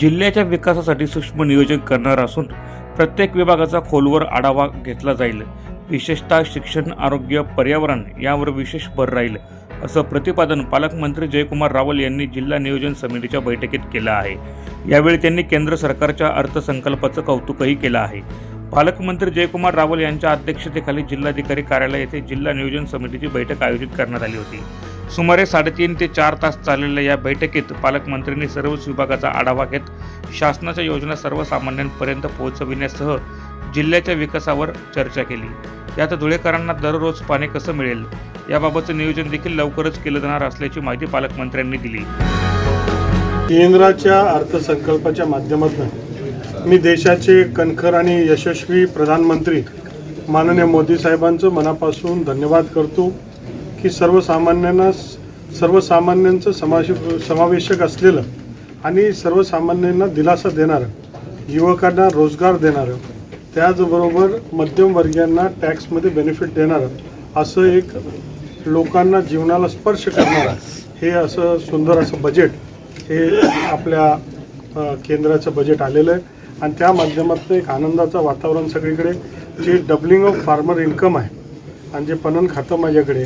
जिल्ह्याच्या विकासासाठी सूक्ष्म नियोजन करणार असून प्रत्येक विभागाचा खोलवर आढावा घेतला जाईल. विशेषतः शिक्षण आरोग्य पर्यावरण यावर विशेष भर राहील असं प्रतिपादन पालकमंत्री जयकुमार रावल यांनी जिल्हा नियोजन समितीच्या बैठकीत केलं आहे. यावेळी त्यांनी केंद्र सरकारच्या अर्थसंकल्पाचं कौतुकही केलं आहे. पालकमंत्री जयकुमार रावल यांच्या अध्यक्षतेखाली जिल्हाधिकारी कार्यालय येथे जिल्हा नियोजन समितीची बैठक आयोजित करण्यात आली होती. सुमारे साडेतीन ते चार तास चाललेल्या या बैठकीत पालकमंत्र्यांनी सर्वच विभागाचा आढावा घेत शासनाच्या योजना सर्वसामान्यांपर्यंत पोहोचविण्यासह जिल्ह्याच्या विकासावर चर्चा केली. यात धुळेकरांना दररोज पाणी कसं मिळेल? याबाबतचं नियोजन देखील लवकरच केलं जाणार असल्याची माहिती पालकमंत्र्यांनी दिली. केंद्राच्या अर्थसंकल्पाच्या माध्यमातून मी देशाचे कणखर आणि यशस्वी प्रधानमंत्री माननीय मोदी साहेबांचं मनापासून धन्यवाद करतो. की सर्वसामान्यांना सर्वसामान्यांचं समावेश समावेशक असलेलं आणि सर्वसामान्यांना दिलासा देणारं युवकांना रोजगार देणारं त्याचबरोबर मध्यमवर्गीयांना टॅक्समध्ये बेनिफिट देणारं असं एक लोकांना जीवनाला स्पर्श करणारं हे असं सुंदर असं बजेट हे आपल्या केंद्राचं बजेट आलेलं आहे. आणि त्या माध्यमातून एक आनंदाचं वातावरण सगळीकडे जे डबलिंग ऑफ फार्मर इन्कम आहे. आणि जे पणन खातं माझ्याकडे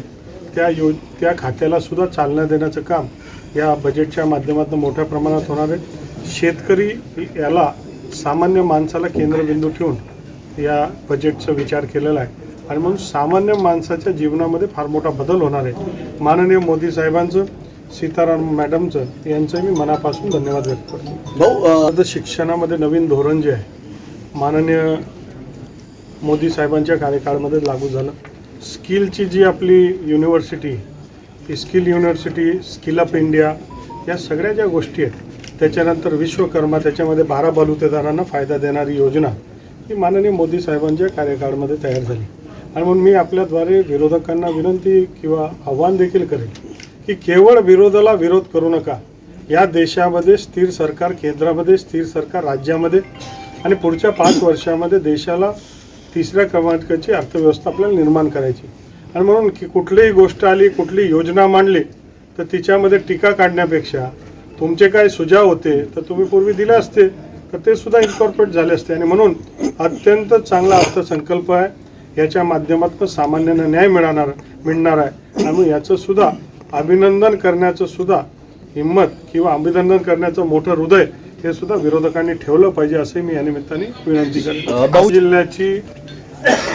त्या यो त्या खात्याला सुद्धा चालना देण्याचं काम या बजेटच्या माध्यमातून मोठ्या प्रमाणात होणार आहे. शेतकरी याला सामान्य माणसाला केंद्रबिंदू ठेवून या बजेटचा विचार केलेला आहे. आणि म्हणून सामान्य माणसाच्या जीवनामध्ये फार मोठा बदल होणार आहे. माननीय मोदी साहेबांचं सीताराम मॅडमचं यांचं मी मनापासून धन्यवाद व्यक्त करतो. भाऊ शिक्षणामध्ये नवीन धोरण जे आहे माननीय मोदी साहेबांच्या कार्यकाळामध्ये लागू झालं. स्किलची जी आपली युनिव्हर्सिटी ती skill university skill up India या सगळ्या ज्या गोष्टी आहेत त्याच्यानंतर विश्वकर्मा त्याच्यामध्ये बारा बलुतेदारांना फायदा देणारी योजना ही माननीय मोदी साहेबांच्या कार्यकाळामध्ये तयार झाली. आणि म्हणून मी आपल्याद्वारे विरोधकांना विनंती किंवा आव्हान देखील करेन की केवळ विरोधाला विरोध करू नका. या देशामध्ये स्थिर सरकार केंद्रामध्ये स्थिर सरकार राज्यामध्ये आणि पुढच्या पाच वर्षामध्ये देशाला तिसऱ्या क्रमांकाची अर्थव्यवस्था आपल्याला निर्माण करायची. आणि म्हणून की कुठलीही गोष्ट आली कुठली योजना मांडली तर तिच्यामध्ये टीका काढण्यापेक्षा तुमचे काय सुझाव होते तर तुम्ही पूर्वी दिले असते तर ते सुद्धा इन्कॉर्पोरेट झाले असते. आणि म्हणून अत्यंत चांगला अर्थसंकल्प आहे. याच्या माध्यमातून सामान्यांना न्याय मिळणार मिळणार आहे. आणि याचं सुद्धा अभिनंदन करण्याचं सुद्धा हिंमत किंवा अभिनंदन करण्याचं मोठं हृदय हे सुद्धा विरोधकांनी ठेवलं पाहिजे असंही मी या निमित्ताने विनंती करेन भाऊ- जिल्ह्याची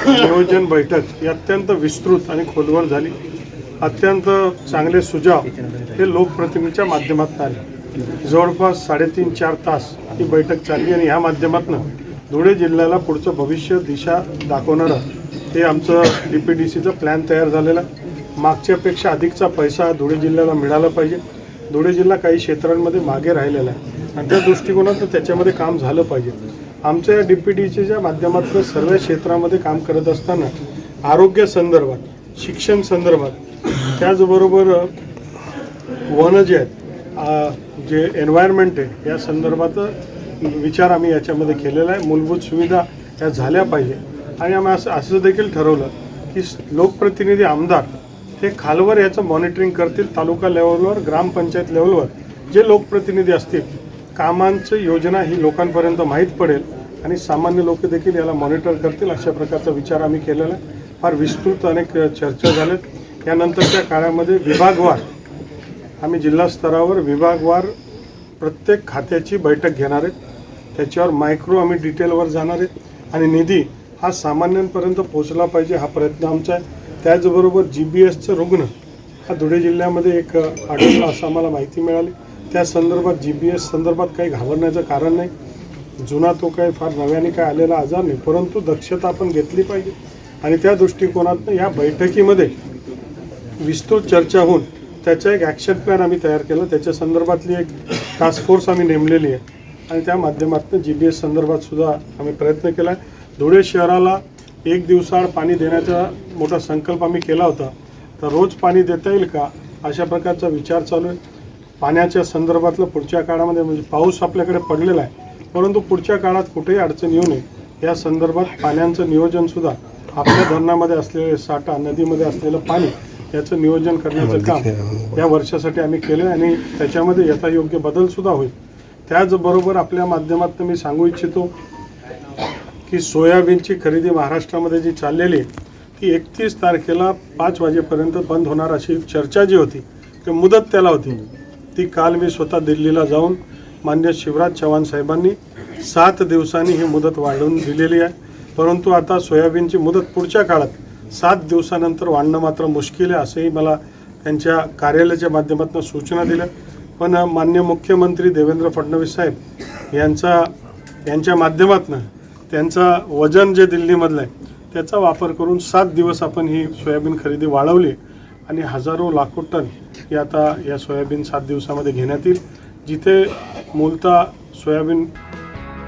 नियोजन बैठक ही अत्यंत विस्तृत आणि खोलवर झाली. अत्यंत चांगले सुझाव हे लोकप्रतिनिधीच्या माध्यमातून आले. जवळपास साडेतीन चार तास ही बैठक चालली आणि ह्या माध्यमातून धुळे जिल्ह्याला पुढचं भविष्य दिशा दाखवणारं हे आमचं डी पी डी सीचं प्लॅन तयार झालेलं आहे. मागच्यापेक्षा अधिकचा पैसा धुळे जिल्ह्याला मिळाला पाहिजे. धुळे जिल्हा काही क्षेत्रांमध्ये मागे राहिलेला आहे. त्या दृष्टिकोनातून त्याच्यामध्ये काम झालं पाहिजे. आमच्या या डी पी डी माध्यमातून सर्व क्षेत्रामध्ये काम करत असताना आरोग्य संदर्भात शिक्षण संदर्भात त्याचबरोबर वन जे आहेत जे एन्व्हायरमेंट आहे या संदर्भात विचार आम्ही याच्यामध्ये केलेला आहे. मूलभूत सुविधा या झाल्या पाहिजे. आणि आम्ही असं असं देखील ठरवलं की लोकप्रतिनिधी आमदार हे खालवर याचं मॉनिटरिंग करतील तालुका लेवलवर ग्रामपंचायत लेवलवर जे लोकप्रतिनिधी असतील. कामांचं योजना ही लोकांपर्यंत माहीत पडेल आणि सामान्य लोक देखील याला मॉनिटर करतील अशा प्रकारचा विचार आम्ही केलेला आहे. फार विस्तृत अनेक चर्चा झाल्यात. यानंतरच्या काळामध्ये विभागवार आम्ही जिल्हा स्तरावर विभागवार प्रत्येक खात्याची बैठक घेणार आहेत. त्याच्यावर मायक्रो आम्ही डिटेलवर जाणार आहेत. आणि निधी हा सामान्यांपर्यंत पोहोचला पाहिजे हा प्रयत्न आमचा आहे. त्याचबरोबर जी बी एसचं रुग्ण हा धुळे जिल्ह्यामध्ये एक आढळला असं आम्हाला माहिती मिळाली. त्या संदर्भात जी बी एस संदर्भात काही घाबरण्याचं कारण नाही. जुना तो काही फार नव्याने काय आलेला आजार नाही परंतु दक्षता आपण घेतली पाहिजे. आणि त्या दृष्टिकोनातनं या बैठकीमध्ये विस्तृत चर्चा होऊन त्याचा एक ॲक्शन प्लॅन आम्ही तयार केला. त्याच्या संदर्भातली एक टास्क फोर्स आम्ही नेमलेली आहे. आणि त्या माध्यमातून जी बी एस संदर्भात सुद्धा आम्ही प्रयत्न केला. आहे धुळे शहराला एक दिवसाआड पाणी देण्याचा मोठा संकल्प आम्ही केला होता. तर रोज पाणी देता येईल का? अशा प्रकारचा विचार चालू आहे. पाण्याच्या संदर्भातलं पुढच्या काळामध्ये म्हणजे पाऊस आपल्याकडे पडलेला आहे परंतु पुढच्या काळात कुठेही अडचण येऊ नये. या संदर्भात पाण्याचं नियोजनसुद्धा आपल्या धरणामध्ये असलेले साठा नदीमध्ये असलेलं पाणी याचं नियोजन करण्याचं काम या वर्षासाठी आम्ही केलं आणि त्याच्यामध्ये यथायोग्य बदलसुद्धा होईल. त्याचबरोबर आपल्या माध्यमातून मी सांगू इच्छितो की सोयाबीनची खरेदी महाराष्ट्रामध्ये जी चाललेली आहे ती एकतीस तारखेला पाच वाजेपर्यंत बंद होणार अशी चर्चा जी होती ती मुदत त्याला होती. ती काल मी स्वतः दिल्लीला जाऊन मान्य शिवराज चव्हाण साहेबांनी सात दिवसांनी ही मुदत वाढवून दिलेली आहे. परंतु आता सोयाबीनची मुदत पुढच्या काळात सात दिवसानंतर वाढणं मात्र मुश्किल आहे असंही मला त्यांच्या कार्यालयाच्या माध्यमातून सूचना दिल्या. पण मान्य मुख्यमंत्री देवेंद्र फडणवीस साहेब यांचा यांच्या माध्यमातून त्यांचा वजन जे दिल्लीमधलं आहे त्याचा वापर करून सात दिवस आपण ही सोयाबीन खरेदी वाढवली आणि हजारो लाखो टन की आता या सोयाबीन सात दिवसामध्ये घेण्यात येईल. जिथे मूलतः सोयाबीन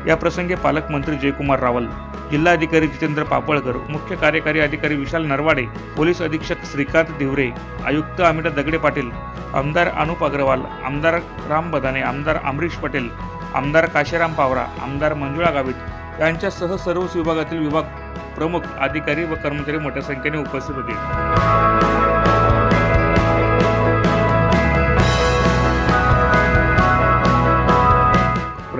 या प्रसंगी पालकमंत्री जयकुमार रावल जिल्हाधिकारी जितेंद्र पापळकर मुख्य कार्यकारी अधिकारी विशाल नरवाडे पोलीस अधीक्षक श्रीकांत दिवरे आयुक्त अमिता दगडे पाटील आमदार अनुप अग्रवाल आमदार राम बदाने आमदार अमरीश पटेल आमदार काशीराम पावरा आमदार मंजुळा गावित यांच्यासह सर्वच विभागातील विभाग प्रमुख अधिकारी व कर्मचारी मोठ्या संख्येने उपस्थित होते.